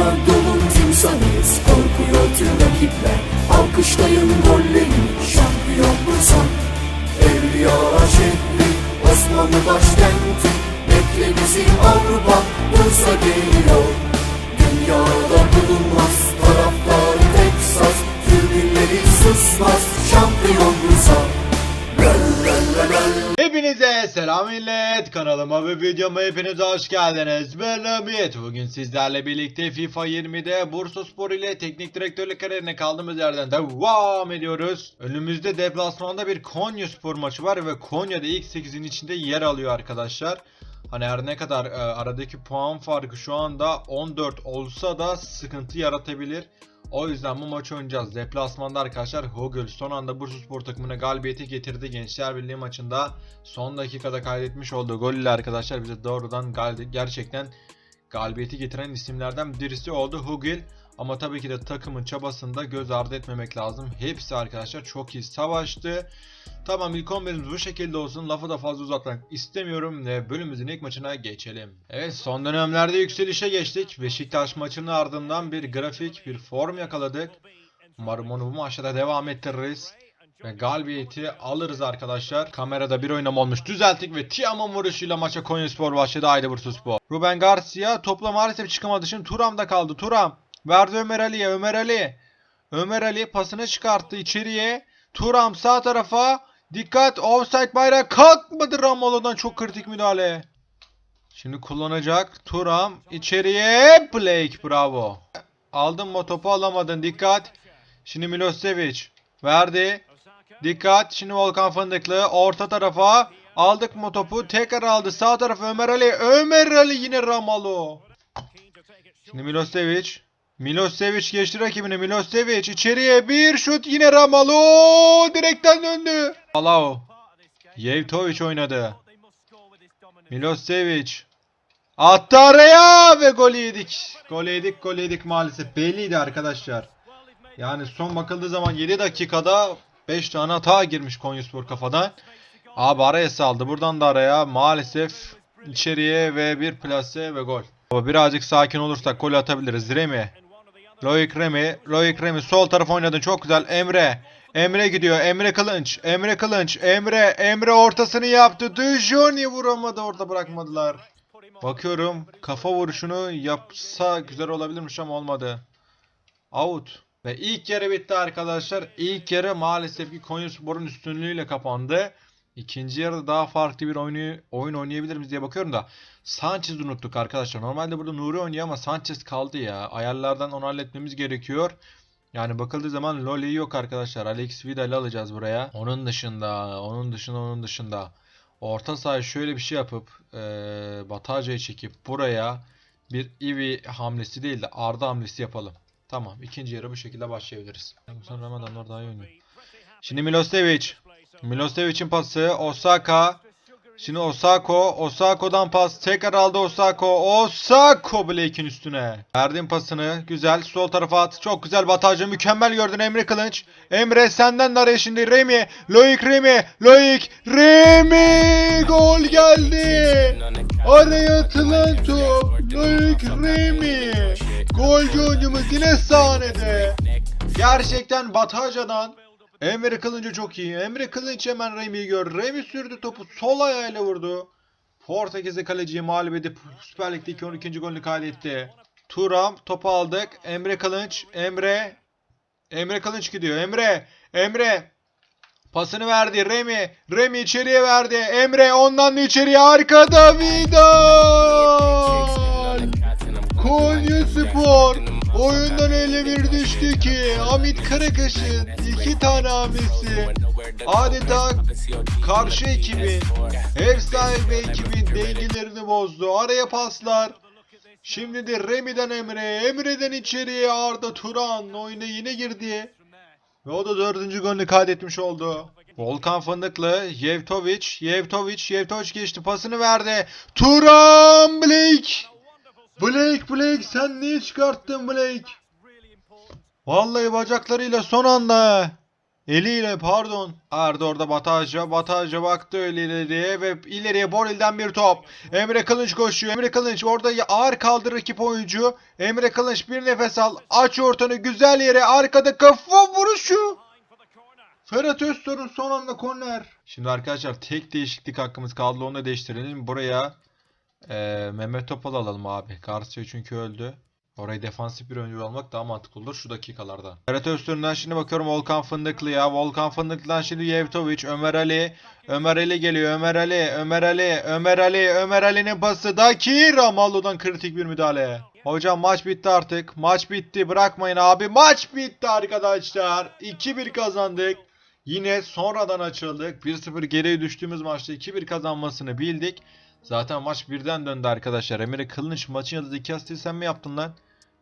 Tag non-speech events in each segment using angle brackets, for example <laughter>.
Anadolu'nun timsahıyız. Korkuyor tüm rakipler. Alkışlayın gollerini Şampiyon Bursa Evliya şehri Osmanlı başkenti. Bekle bizi Avrupa. Bursa geliyor. Dünyada bulunmaz. Taraftarı Texas Tribünleri susmaz. Şampiyon Bursa La la la la Hepinize selam millet. Kanalıma ve videoma hepiniz hoş geldiniz. Ben Hamit. Bugün sizlerle birlikte FIFA 20'de Bursaspor ile teknik direktörlük kariyerine kaldığımız yerden devam ediyoruz. Önümüzde deplasmanda bir Konyaspor maçı var ve Konya'da ilk 8'in içinde yer alıyor arkadaşlar. Hani her ne kadar e, aradaki puan farkı şu anda 14 olsa da sıkıntı yaratabilir. O yüzden bu maçı oynayacağız. Deplasmanda arkadaşlar Hogel son anda Bursaspor takımına galibiyeti getirdi. Gençler Birliği maçında son dakikada kaydetmiş olduğu gol ile arkadaşlar bize doğrudan gal gerçekten galibiyeti getiren isimlerden birisi oldu Hugil. Ama tabii ki de takımın çabasında göz ardı etmemek lazım. Hepsi arkadaşlar çok iyi savaştı. Tamam ilk 11'imiz bu şekilde olsun. Lafı da fazla uzatmak istemiyorum ve bölümümüzün ilk maçına geçelim. Evet son dönemlerde yükselişe geçtik. Beşiktaş maçının ardından bir grafik, bir form yakaladık. Umarım onu bu maçta da devam ettiririz. Ve galibiyeti alırız arkadaşlar. Kamerada bir oynama olmuş. Düzelttik ve Tiamon vuruşuyla maça Konyaspor başladı. Haydi Bursaspor. Ruben Garcia topla maalesef çıkamadı. Şimdi Turam'da kaldı. Turam. Verdi Ömer Ali'ye. Ömer Ali. Ömer Ali pasını çıkarttı içeriye. Turam sağ tarafa. Dikkat offside bayrağı kalkmadı Ramolo'dan çok kritik müdahale. Şimdi kullanacak. Turam içeriye. Blake bravo. Aldın mı topu alamadın. Dikkat. Şimdi Milosevic. Verdi. Dikkat. Şimdi Volkan Fındıklı. Orta tarafa. Aldık mı topu. Tekrar aldı. Sağ taraf Ömer Ali. Ömer Ali yine Ramalo. Şimdi Milosevic. Milosevic geçti rakibine. Milosevic içeriye bir şut yine Ramalo. Direkten döndü. Palau. Yevtovic oynadı. Milosevic. Attı araya ve gol yedik. Gol yedik gol yedik maalesef. Belliydi arkadaşlar. Yani son bakıldığı zaman 7 dakikada 5 tane hata girmiş Konyaspor kafadan. Abi araya saldı. Buradan da araya maalesef içeriye ve bir plase ve gol. Birazcık sakin olursak gol atabiliriz. Remi. Loic Remi. Loic Remi sol taraf oynadın. Çok güzel. Emre. Emre gidiyor. Emre Kılınç. Emre Kılınç. Emre. Emre ortasını yaptı. Dujoni vuramadı. Orada bırakmadılar. Bakıyorum. Kafa vuruşunu yapsa güzel olabilirmiş ama olmadı. Out. Ve ilk yarı bitti arkadaşlar. İlk yarı maalesef ki Konyaspor'un üstünlüğüyle kapandı. İkinci yarıda daha farklı bir oyunu, oyun oynayabilir miyiz diye bakıyorum da Sanchez'i unuttuk arkadaşlar. Normalde burada Nuri oynuyor ama Sanchez kaldı ya. Ayarlardan onu halletmemiz gerekiyor. Yani bakıldığı zaman Loli yok arkadaşlar. Alex Vidal'i alacağız buraya. Onun dışında, onun dışında, onun dışında. Orta sahaya şöyle bir şey yapıp eee Bataca'yı çekip buraya bir Ivi hamlesi değil de Arda hamlesi yapalım. Tamam. ikinci yarı bu şekilde başlayabiliriz. Sonra Ramadanlar daha iyi oynuyor. Şimdi Milosevic. Milosevic'in pası. Osaka. Şimdi Osako. Osako'dan pas. Tekrar aldı Osako. Osako Blake'in üstüne. Verdin pasını. Güzel. Sol tarafa at. Çok güzel Batacı. Mükemmel gördün Emre Kılınç. Emre senden de araya şimdi Remi. Loic Remi. Loic Remi. Gol geldi. Araya atılan top. Loic Remi. Golcü oyuncumuz yine sahnede. Gerçekten Bataca'dan Emre Kılınç'ı çok iyi. Emre Kılınç hemen Remi'yi gör. Remi sürdü topu sol ayağıyla vurdu. Portekizli kaleciyi mağlup edip Süper Lig'deki 12. golünü kaydetti. Turam topu aldık. Emre Kılınç. Emre. Emre Kılınç gidiyor. Emre. Emre. Pasını verdi. Remi. Remi içeriye verdi. Emre ondan da içeriye. Arkada Vidal. Konya Spor oyundan 51 düştü ki Hamit Karakaş'ın iki tane hamlesi adeta karşı ekibin ev sahibi ekibin dengelerini bozdu. Araya paslar. Şimdi de Remi'den Emre, Emre'den içeriye Arda Turan oyuna yine girdi. Ve o da dördüncü golünü kaydetmiş oldu. Volkan Fındıklı, Yevtovic, Yevtovic, Yevtovic geçti pasını verdi. Turan Blake. Blake Blake sen niye çıkarttın Blake? Vallahi bacaklarıyla son anda Eliyle pardon. Arda orada Bataja. Bataja baktı öyle ileriye ve ileriye Boril'den bir top. Emre Kılınç koşuyor. Emre Kılınç orada ağır kaldırır rakip oyuncu. Emre Kılınç bir nefes al. Aç ortanı güzel yere. Arkada kafa vuruşu. Ferhat Öztor'un son anda korner. Şimdi arkadaşlar tek değişiklik hakkımız kaldı. Onu da değiştirelim. Buraya eee, Mehmet Topal alalım abi. Garcia çünkü öldü. Orayı defansif bir oyuncu almak daha mantıklı olur şu dakikalarda. Ferhat Öztürk'den şimdi bakıyorum Volkan Fındıklı'ya. Volkan Fındıklı'dan şimdi Yevtovic, Ömer Ali. Ömer Ali geliyor. Ömer Ali, Ömer Ali, Ömer Ali, Ömer Ali'nin pası da ki Ramallo'dan kritik bir müdahale. Hocam maç bitti artık. Maç bitti. Bırakmayın abi. Maç bitti arkadaşlar. 2-1 kazandık. Yine sonradan açıldık. 1-0 geriye düştüğümüz maçta 2-1 kazanmasını bildik. Zaten maç birden döndü arkadaşlar. Emre Kılınç maçın yıldızı 2 asist sen mi yaptın lan?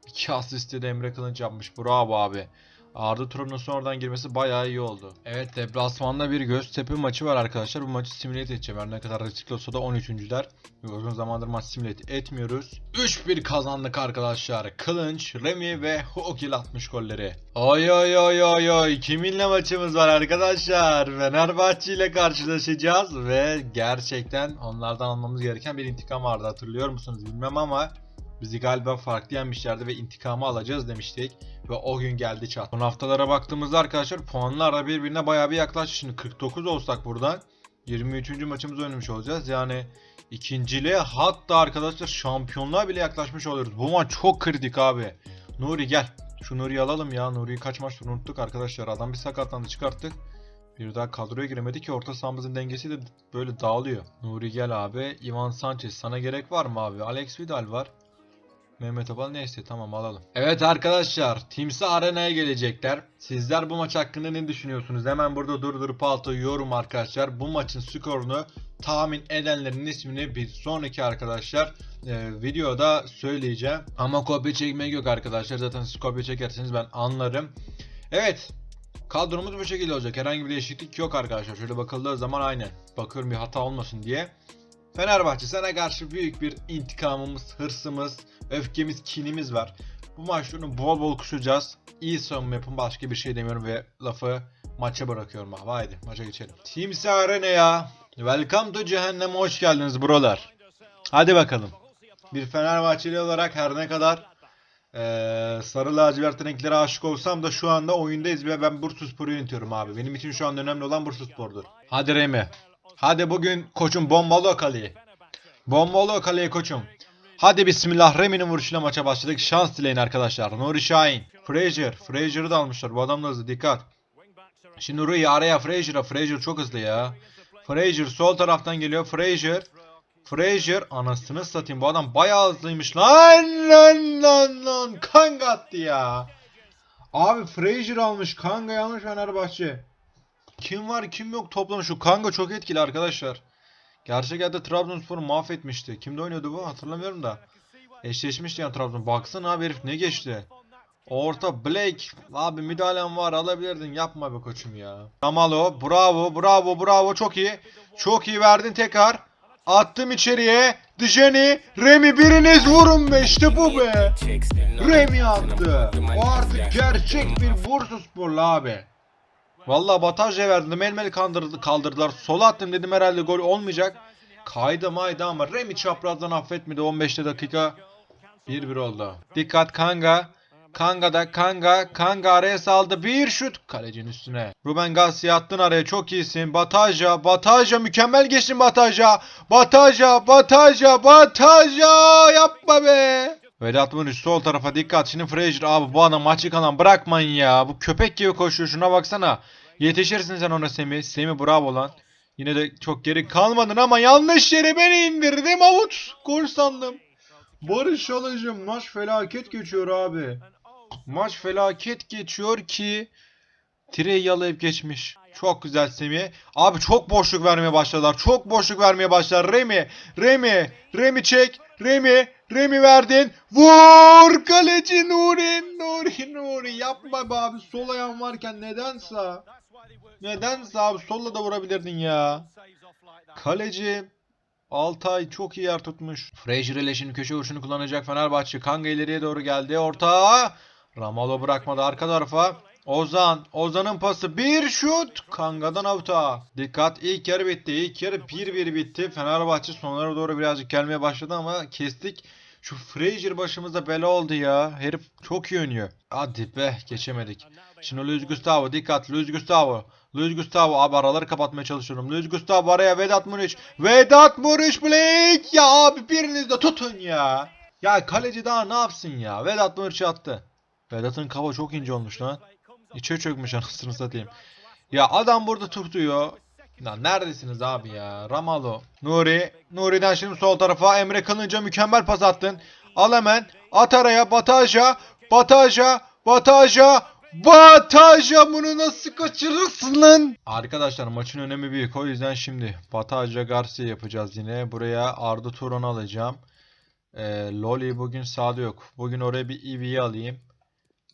2 asisti de Emre Kılınç yapmış. Bravo abi. Arda Turan'ın sonradan girmesi bayağı iyi oldu. Evet deplasmanda bir Göztepe maçı var arkadaşlar. Bu maçı simüle edeceğim. Her ne kadar riskli olsa da 13.ler. Uzun zamandır maç simüle etmiyoruz. 3-1 kazandık arkadaşlar. Kılınç, Remy ve Hogil atmış golleri. Oy oy oy oy oy. Kiminle maçımız var arkadaşlar? Fenerbahçe ile karşılaşacağız ve gerçekten onlardan almamız gereken bir intikam vardı. Hatırlıyor musunuz bilmem ama Bizi galiba farklı yenmişlerdi ve intikamı alacağız demiştik. Ve o gün geldi çat. Son haftalara baktığımızda arkadaşlar puanlar da birbirine bayağı bir yaklaştı. Şimdi 49 olsak buradan 23. maçımızı oynamış olacağız. Yani ikinciliğe hatta arkadaşlar şampiyonluğa bile yaklaşmış oluyoruz. Bu maç çok kritik abi. Nuri gel. Şu Nuri'yi alalım ya. Nuri'yi kaç maçtır unuttuk arkadaşlar. Adam bir sakatlandı çıkarttık. Bir daha kadroya giremedi ki orta sahamızın dengesi de böyle dağılıyor. Nuri gel abi. Ivan Sanchez sana gerek var mı abi? Alex Vidal var. Mehmet Abal neyse tamam alalım. Evet arkadaşlar Timsah Arena'ya gelecekler. Sizler bu maç hakkında ne düşünüyorsunuz? Hemen burada durdurup altı yorum arkadaşlar. Bu maçın skorunu tahmin edenlerin ismini bir sonraki arkadaşlar e, videoda söyleyeceğim. Ama kopya çekmek yok arkadaşlar. Zaten siz kopya çekerseniz ben anlarım. Evet. Kadromuz bu şekilde olacak. Herhangi bir değişiklik yok arkadaşlar. Şöyle bakıldığı zaman aynen. Bakıyorum bir hata olmasın diye. Fenerbahçe sana karşı büyük bir intikamımız, hırsımız, öfkemiz, kinimiz var. Bu maçlarını bol bol kusacağız. İyi savunma yapın başka bir şey demiyorum ve lafı maça bırakıyorum abi. Haydi maça geçelim. Timsah Arena'ya Welcome to Cehenneme hoş geldiniz brolar. Hadi bakalım. Bir Fenerbahçeli olarak her ne kadar eee sarı lacivert renklere aşık olsam da şu anda oyundayız ve ben Bursaspor'u yönetiyorum abi. Benim için şu an önemli olan Bursaspor'dur. Hadi Remi. Hadi bugün koçum bombalı o kaleyi. Bombalı o kaleyi koçum. Hadi bismillah Remi'nin vuruşuyla maça başladık. Şans dileyin arkadaşlar. Nuri Şahin. Frazier. Frazier'ı da almışlar. Bu adam da hızlı. Dikkat. Şimdi Nuri'yi araya Frazier'a. Frazier çok hızlı ya. Frazier sol taraftan geliyor. Frazier. Frazier. Anasını satayım. Bu adam bayağı hızlıymış. Lan lan lan lan. Kanga attı ya. Abi Frazier almış. Kanga almış Fenerbahçe. Kim var kim yok toplam şu Kanga çok etkili arkadaşlar. Gerçek hayatta Trabzonspor'u mahvetmişti. Kimde oynuyordu bu hatırlamıyorum da. Eşleşmişti yani Trabzon. Baksana abi herif ne geçti. Orta Blake. Abi müdahalen var alabilirdin. Yapma be koçum ya. Ramalo. Bravo bravo bravo çok iyi. Çok iyi verdin tekrar. Attım içeriye. Dijeni. Remi biriniz vurun be işte bu be. Remi attı. O artık gerçek bir Bursa sporlu abi. Vallahi Bataj'a verdim. Elmeli kaldırdı, kaldırdılar. Sola attım dedim herhalde gol olmayacak. Kaydı maydı ama Remi çaprazdan affetmedi. 15 dakika 1-1 oldu. Dikkat Kanga. Kanga'da Kanga. Kanga araya saldı. Bir şut. Kalecinin üstüne. Ruben Garcia attın araya. Çok iyisin. Bataja. Bataja. Mükemmel geçtin Bataja. Bataja. Bataja. Bataja. Yapma be. Vedat Muriç sol tarafa dikkat. Şimdi Frazier abi bu adam maçı kalan bırakmayın ya. Bu köpek gibi koşuyor. Şuna baksana. Yetişirsin sen ona Semih. Semih bravo lan. Yine de çok geri kalmadın ama yanlış yere beni indirdim avuç. Gol sandım. Barış Alıcım maç felaket geçiyor abi. Maç felaket geçiyor ki Tireyi yalayıp geçmiş. Çok güzel Semih. Abi çok boşluk vermeye başladılar. Çok boşluk vermeye başladılar. Remi, Remi, Remi çek. Remi, Remi verdin. Vur kaleci Nuri, Nuri, Nuri. Yapma be abi. Sol ayağın varken neden sağ? Neden abi? Solla da vurabilirdin ya. Kaleci Altay çok iyi yer tutmuş. Frazier ile şimdi köşe vuruşunu kullanacak Fenerbahçe. Kanga ileriye doğru geldi. Orta. Ramalo bırakmadı arka tarafa. Ozan. Ozan'ın pası. Bir şut. Kanga'dan avuta. Dikkat. ilk yarı bitti. İlk yarı 1-1 bitti. Fenerbahçe sonlara doğru birazcık gelmeye başladı ama kestik. Şu Frazier başımıza bela oldu ya. Herif çok iyi oynuyor. Hadi be geçemedik. Şimdi Luis Gustavo dikkat Luis Gustavo. Luis Gustavo abi araları kapatmaya çalışıyorum. Luis Gustavo araya Vedat Muriç. Vedat Muriç Blake. Ya abi biriniz de tutun ya. Ya kaleci daha ne yapsın ya. Vedat Muriç attı. Vedat'ın kafa çok ince olmuş lan. İçe çökmüş anasını satayım. Ya adam burada tutuyor. Lan neredesiniz abi ya? Ramalo. Nuri. Nuri'den şimdi sol tarafa Emre Kılınca mükemmel pas attın. Al hemen. At araya. Bataja. Bataja. Bataja. Bataja bunu nasıl kaçırırsın lan? Arkadaşlar maçın önemi büyük. O yüzden şimdi Bataja Garcia yapacağız yine. Buraya Arda Turan'ı alacağım. Ee, Loli bugün sahada yok. Bugün oraya bir Eevee'yi alayım.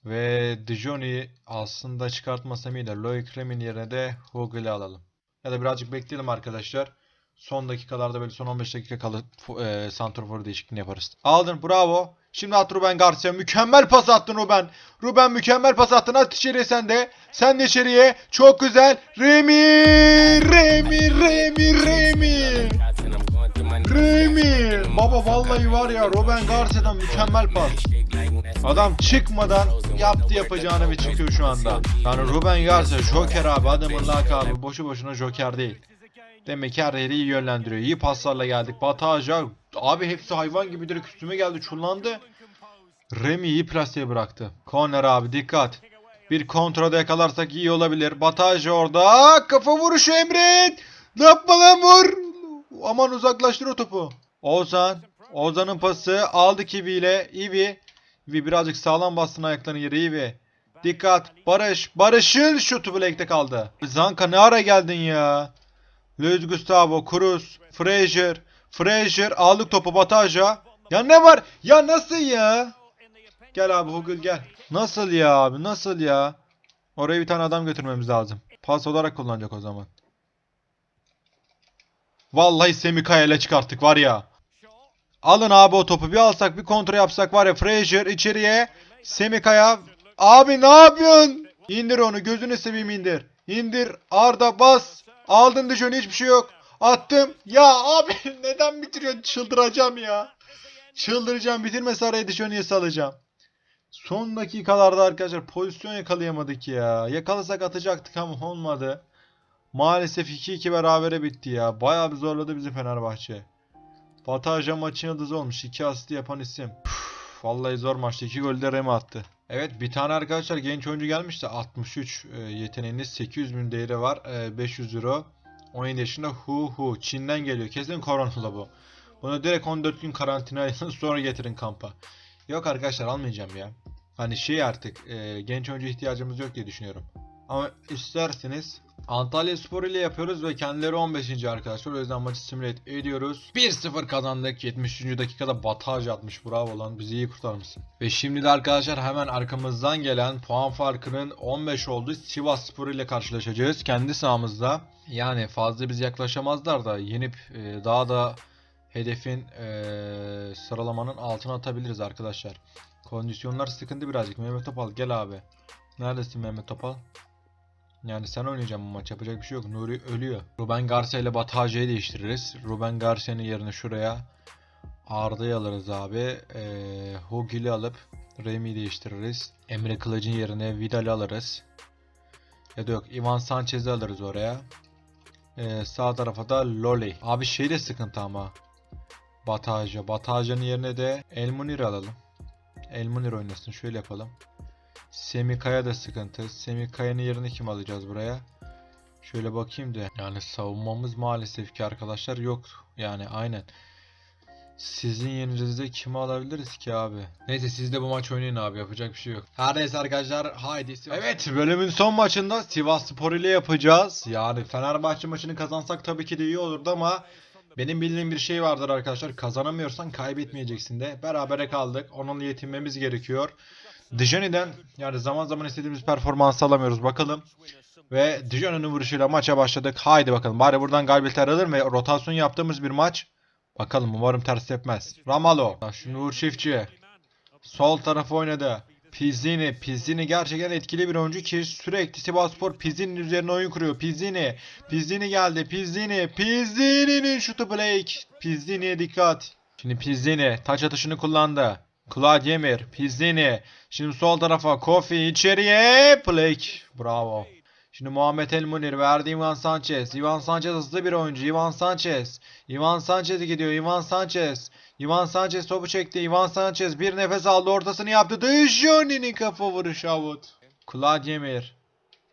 Ve Dijoni aslında çıkartmasam iyi de Loic Rem'in yerine de Hugel'i alalım. Ya da birazcık bekleyelim arkadaşlar. Son dakikalarda böyle son 15 dakika kalıp e, Santrofor değişikliğini yaparız. Aldın bravo. Şimdi at Ruben Garcia. Mükemmel pas attın Ruben. Ruben mükemmel pas attın. At içeriye sen de. Sen de içeriye. Çok güzel. Remi. Remi. Remi. Remi. Remi. Baba vallahi var ya Ruben Garcia'dan mükemmel pas. Adam çıkmadan yaptı yapacağını ve çıkıyor şu anda. Yani Ruben Garcia Joker abi adamın lakabı boşu boşuna Joker değil. Demek ki her yeri iyi yönlendiriyor. İyi paslarla geldik. Bataja abi hepsi hayvan gibi direkt üstüme geldi çullandı. Remy iyi plasiye bıraktı. Corner abi dikkat. Bir kontrada yakalarsak iyi olabilir. Bataja orada. Kafa vuruşu Emre. Ne yapma lan vur. Aman uzaklaştır o topu. Ozan. Ozan'ın pası. Aldı Kivi ile. Ivi. Ivi birazcık sağlam bastın ayaklarını yere Ivi. Dikkat. Barış. Barış'ın şutu bilekte kaldı. Zanka ne ara geldin ya? Luis Gustavo, Cruz, Frazier. Frazier aldık topu Bataja. Ya ne var? Ya nasıl ya? Gel abi Hugel gel. Nasıl ya abi? Nasıl ya? Oraya bir tane adam götürmemiz lazım. Pas olarak kullanacak o zaman. Vallahi Semikaya ile çıkarttık var ya. Alın abi o topu bir alsak bir kontrol yapsak var ya Frazier içeriye Semikaya abi ne yapıyorsun? İndir onu gözünü seveyim indir. İndir Arda bas. Aldın Dijon hiçbir şey yok. Attım. Ya abi <laughs> neden bitiriyorsun? Çıldıracağım ya. Çıldıracağım. Bitirmese araya Dijon'u salacağım. Son dakikalarda arkadaşlar pozisyon yakalayamadık ya. Yakalasak atacaktık ama olmadı. Maalesef 2-2 berabere bitti ya. Bayağı bir zorladı bizi Fenerbahçe. Bataja maçın yıldızı olmuş. 2 asisti yapan isim. Üf, vallahi zor maçtı. 2 golü de Remy attı. Evet bir tane arkadaşlar genç oyuncu gelmişti. 63 e, yeteneğiniz 800 bin değeri var. E, 500 euro. 17 yaşında Hu Hu. Çin'den geliyor. Kesin koronalı bu. Bunu direkt 14 gün karantinaya <laughs> sonra getirin kampa. Yok arkadaşlar almayacağım ya. Hani şey artık e, genç oyuncu ihtiyacımız yok diye düşünüyorum. Ama isterseniz Antalya Spor ile yapıyoruz ve kendileri 15. arkadaşlar. O yüzden maçı simüle ediyoruz. 1-0 kazandık. 73. dakikada Bataj atmış. Bravo lan. Bizi iyi kurtarmışsın. Ve şimdi de arkadaşlar hemen arkamızdan gelen puan farkının 15 olduğu Sivas Spor ile karşılaşacağız. Kendi sahamızda. Yani fazla biz yaklaşamazlar da yenip e, daha da hedefin e, sıralamanın altına atabiliriz arkadaşlar. Kondisyonlar sıkıntı birazcık. Mehmet Topal gel abi. Neredesin Mehmet Topal? Yani sen oynayacaksın bu maç yapacak bir şey yok. Nuri ölüyor. Ruben Garcia ile Bataje'yi değiştiririz. Ruben Garcia'nın yerine şuraya Arda'yı alırız abi. Ee, Hugil'i alıp Remy'yi değiştiririz. Emre Kılıç'ın yerine Vidal'i alırız. Ya da yok Ivan Sanchez'i alırız oraya. Ee, sağ tarafa da Loli. Abi şey de sıkıntı ama. Bataja. Bataja'nın yerine de El Munir alalım. El Munir oynasın. Şöyle yapalım. Semikaya da sıkıntı. Semikaya'nın yerine kim alacağız buraya? Şöyle bakayım da. Yani savunmamız maalesef ki arkadaşlar yok. Yani aynen. Sizin yerinizde kimi alabiliriz ki abi? Neyse siz de bu maç oynayın abi yapacak bir şey yok. Her neyse arkadaşlar haydi. Evet bölümün son maçında Sivas Spor ile yapacağız. Yani Fenerbahçe maçını kazansak tabii ki de iyi olurdu ama benim bildiğim bir şey vardır arkadaşlar. Kazanamıyorsan kaybetmeyeceksin de. Berabere kaldık. Onunla yetinmemiz gerekiyor. Dijoni'den yani zaman zaman istediğimiz performans alamıyoruz bakalım. Ve Dijoni'nin vuruşuyla maça başladık. Haydi bakalım. Bari buradan galibiyet alır ve rotasyon yaptığımız bir maç. Bakalım umarım ters tepmez. Ramalo. Şimdi Uğur Çiftçi. Sol tarafı oynadı. Pizzini. Pizzini gerçekten etkili bir oyuncu ki sürekli Sivasspor Pizzini'nin üzerine oyun kuruyor. Pizzini. Pizzini geldi. Pizzini. Pizzini'nin şutu Blake. Pizzini'ye dikkat. Şimdi Pizzini taç atışını kullandı. Claude Yemir. Pizzini. Şimdi sol tarafa Kofi içeriye. Blake. Bravo. Şimdi Muhammed El Munir verdi Ivan Sanchez. Ivan Sanchez hızlı bir oyuncu. Ivan Sanchez. Ivan Sanchez gidiyor. Ivan Sanchez. Ivan Sanchez topu çekti. Ivan Sanchez bir nefes aldı. Ortasını yaptı. Dejoni'nin kafa vuruşu out. Claude Yemir.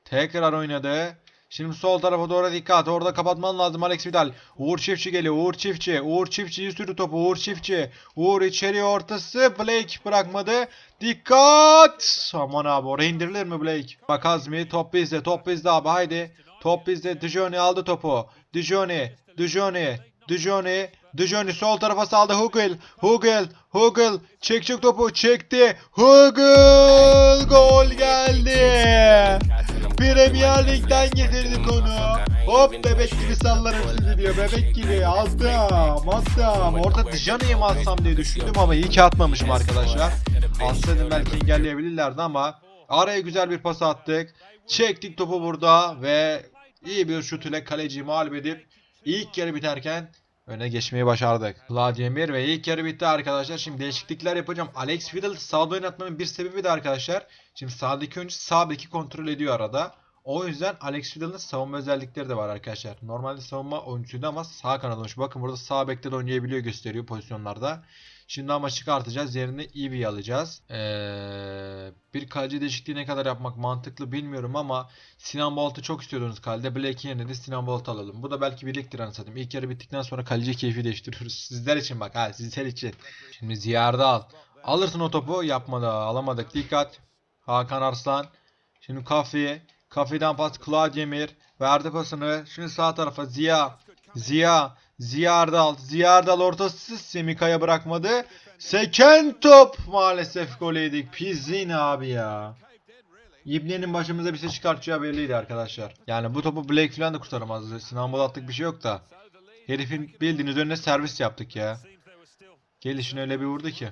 Tekrar oynadı. Şimdi sol tarafa doğru dikkat. Orada kapatman lazım Alex Vidal. Uğur Çiftçi geliyor. Uğur Çiftçi. Uğur Çiftçi'yi sürdü topu. Uğur Çiftçi. Uğur içeri ortası. Blake bırakmadı. Dikkat. Aman abi oraya indirilir mi Blake? Bak Azmi. Top bizde. Top bizde abi. Haydi. Top bizde. Dijoni aldı topu. Dijoni. Dijoni. Dijoni. Dijoni sol tarafa saldı. Hugel. Hugel. Hugel. Çek çek topu. Çekti. Hugel. Gol geldi. Premier Lig'den getirdik onu. Hop bebek gibi sallarım sizi diyor. Bebek gibi. Attım. Attım. Orada Dijani'ye mi atsam diye düşündüm ama iyi ki atmamışım arkadaşlar. Atsaydım belki engelleyebilirlerdi ama araya güzel bir pas attık. Çektik topu burada ve iyi bir şut ile kaleciyi mağlup edip ilk yarı biterken öne geçmeyi başardık. Vladimir ve ilk yarı bitti arkadaşlar. Şimdi değişiklikler yapacağım. Alex Vidal sağda oynatmanın bir sebebi de arkadaşlar. Şimdi sağdaki oyuncu sağ beki kontrol ediyor arada. O yüzden Alex Vidal'ın savunma özellikleri de var arkadaşlar. Normalde savunma oyuncusuydu ama sağ kanat oyuncu. Bakın burada sağ bekte de oynayabiliyor gösteriyor pozisyonlarda. Şimdi ama çıkartacağız. Yerine Eevee'yi alacağız. Ee, bir kaleci değişikliği ne kadar yapmak mantıklı bilmiyorum ama Sinan Bolt'u çok istiyordunuz kalede. Blake'in yerine de Sinan Bolt alalım. Bu da belki birliktir anasatayım. İlk yarı bittikten sonra kaleci keyfi değiştiriyoruz. <laughs> Sizler için bak ha sizler için. Şimdi Ziyar'da al. Alırsın o topu. Yapmadı. Alamadık. Dikkat. Hakan Arslan. Şimdi Kafi. Kafi'den pas Claude. Verdi pasını. Şimdi sağ tarafa Ziya. Ziya. Ziya Erdal. Ziya Erdal ortası Semika'ya bırakmadı. Seken top maalesef gol yedik. Pizzin abi ya. İbne'nin başımıza bir şey çıkartacağı belliydi arkadaşlar. Yani bu topu Blake falan da kurtaramazdı. Sinan Bolat'lık bir şey yok da. Herifin bildiğiniz önüne servis yaptık ya. Gelişine öyle bir vurdu ki.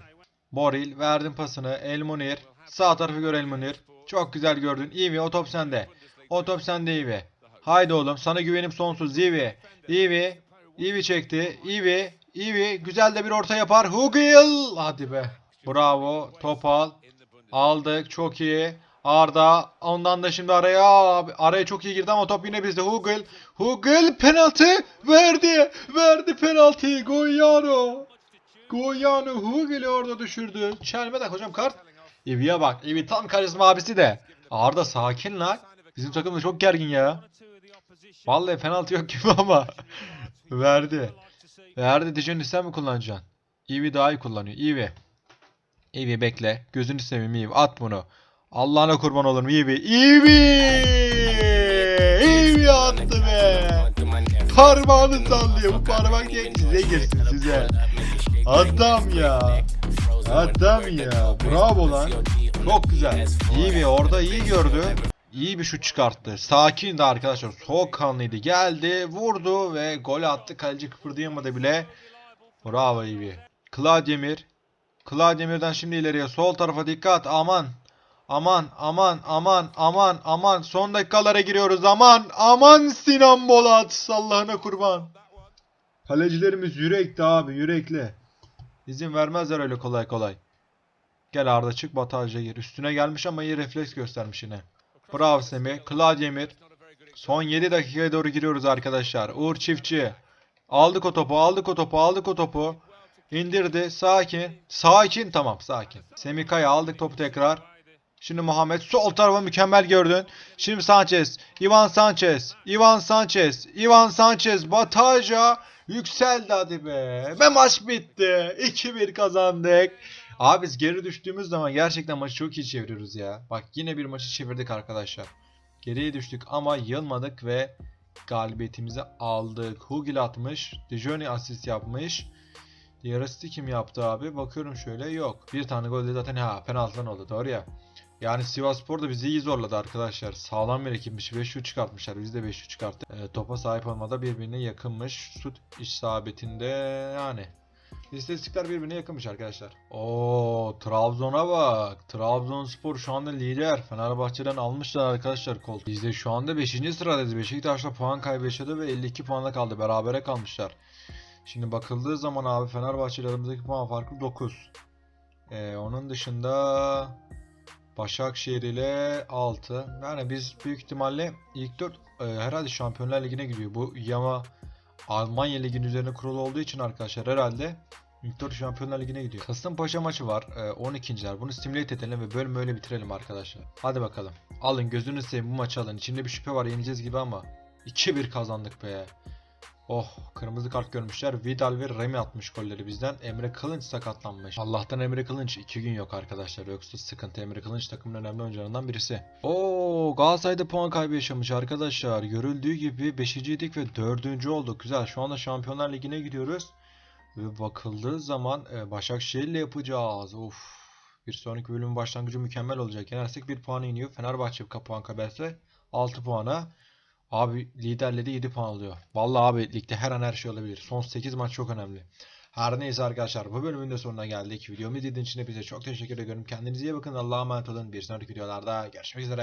Boril verdim pasını. El Munir. Sağ tarafı gör El Munir. Çok güzel gördün. Eevee o top sende. O top sende Eevee. Haydi oğlum sana güvenim sonsuz Eevee. Eevee. Eevee çekti. Eevee. Eevee. Güzel de bir orta yapar. Hugil. Hadi be. Bravo. Top al. Aldık. Çok iyi. Arda. Ondan da şimdi araya. Araya çok iyi girdi ama top yine bizde. Hugil. Hugil penaltı. Verdi. Verdi penaltıyı. Goyano. Goyano Hugil'i orada düşürdü. Çelme de hocam kart. Eevee'ye bak. Eevee tam karizma abisi de. Arda sakin lan. Bizim takım da çok gergin ya. Vallahi penaltı yok gibi ama. <laughs> Verdi. Verdi diyeceğini sen mi kullanacaksın? Eevee daha iyi kullanıyor. Eevee. Eevee bekle. Gözünü seveyim Eevee. At bunu. Allah'ına kurban olurum Eevee. Eevee! Eevee attı be. Parmağını sallıyor. Bu parmak diye size girsin size. Adam ya. Adam ya. Bravo lan. Çok güzel. İyi bir orada iyi gördü. İyi bir şut çıkarttı. Sakin de arkadaşlar. Soğukkanlıydı. Geldi, vurdu ve gol attı. Kaleci kıpırdayamadı bile. Bravo bir. Kladimir. Klademir'den şimdi ileriye. Sol tarafa dikkat. Aman. Aman aman aman aman aman. Son dakikalara giriyoruz. Aman aman Sinan Bolat. Allah'ına kurban. Kalecilerimiz yürekli abi yürekli. İzin vermezler öyle kolay kolay. Gel Arda çık Bataj'a gir. Üstüne gelmiş ama iyi refleks göstermiş yine. Bravo Semih. Kladyemir. Son 7 dakikaya doğru giriyoruz arkadaşlar. Uğur Çiftçi. Aldık o topu, aldık o topu, aldık o topu. İndirdi. Sakin. Sakin tamam sakin. Semih Kaya aldık topu tekrar. Şimdi Muhammed sol tarafa mükemmel gördün. Şimdi Sanchez. Ivan Sanchez. Ivan Sanchez. Ivan Sanchez. Bataja yükseldi hadi be. Ve maç bitti. 2-1 kazandık. Abi biz geri düştüğümüz zaman gerçekten maçı çok iyi çeviriyoruz ya. Bak yine bir maçı çevirdik arkadaşlar. Geriye düştük ama yılmadık ve galibiyetimizi aldık. Hugil atmış. Dejoni asist yapmış. Diğer asisti kim yaptı abi? Bakıyorum şöyle yok. Bir tane gol zaten ha penaltıdan oldu doğru ya. Yani Sivasspor da bizi iyi zorladı arkadaşlar. Sağlam bir ekipmiş. 5 şut çıkartmışlar. Biz de 5 şut çıkarttık. E, topa sahip olmada birbirine yakınmış. Şut isabetinde yani İstatistikler birbirine yakınmış arkadaşlar. Oo Trabzon'a bak. Trabzonspor şu anda lider. Fenerbahçe'den almışlar arkadaşlar kol. Biz de şu anda 5. sıradayız. Beşiktaş'la puan kaybı yaşadı ve 52 puanla kaldı. Berabere kalmışlar. Şimdi bakıldığı zaman abi Fenerbahçe ile aramızdaki puan farkı 9. Ee, onun dışında Başakşehir ile 6. Yani biz büyük ihtimalle ilk 4 herhalde Şampiyonlar Ligi'ne gidiyor. Bu Yama Almanya Ligi'nin üzerine kurulu olduğu için arkadaşlar herhalde ilk 4 Şampiyonlar Ligi'ne gidiyor. Kasımpaşa maçı var. E, 12.ler. Bunu simüle edelim ve bölümü öyle bitirelim arkadaşlar. Hadi bakalım. Alın gözünü seveyim bu maçı alın. İçimde bir şüphe var yeneceğiz gibi ama 2-1 kazandık be. Oh kırmızı kart görmüşler. Vidal ve Remy atmış golleri bizden. Emre Kılınç sakatlanmış. Allah'tan Emre Kılınç 2 gün yok arkadaşlar. Yoksa sıkıntı Emre Kılınç takımın önemli oyuncularından birisi. Oo Galatasaray'da puan kaybı yaşamış arkadaşlar. Görüldüğü gibi 5.ydik ve 4. olduk. Güzel. Şu anda Şampiyonlar Ligi'ne gidiyoruz. Ve bakıldığı zaman e, Başakşehir'le yapacağız. Of. Bir sonraki bölümün başlangıcı mükemmel olacak. Yenersek 1 puan iniyor. Fenerbahçe puan kaybetse 6 puana. Abi liderleri 7 puan alıyor. Vallahi abi ligde her an her şey olabilir. Son 8 maç çok önemli. Her neyse arkadaşlar bu bölümün de sonuna geldik. Videomu izlediğiniz için hepinize çok teşekkür ediyorum. Kendinize iyi bakın. Allah'a emanet olun. Bir sonraki videolarda görüşmek üzere.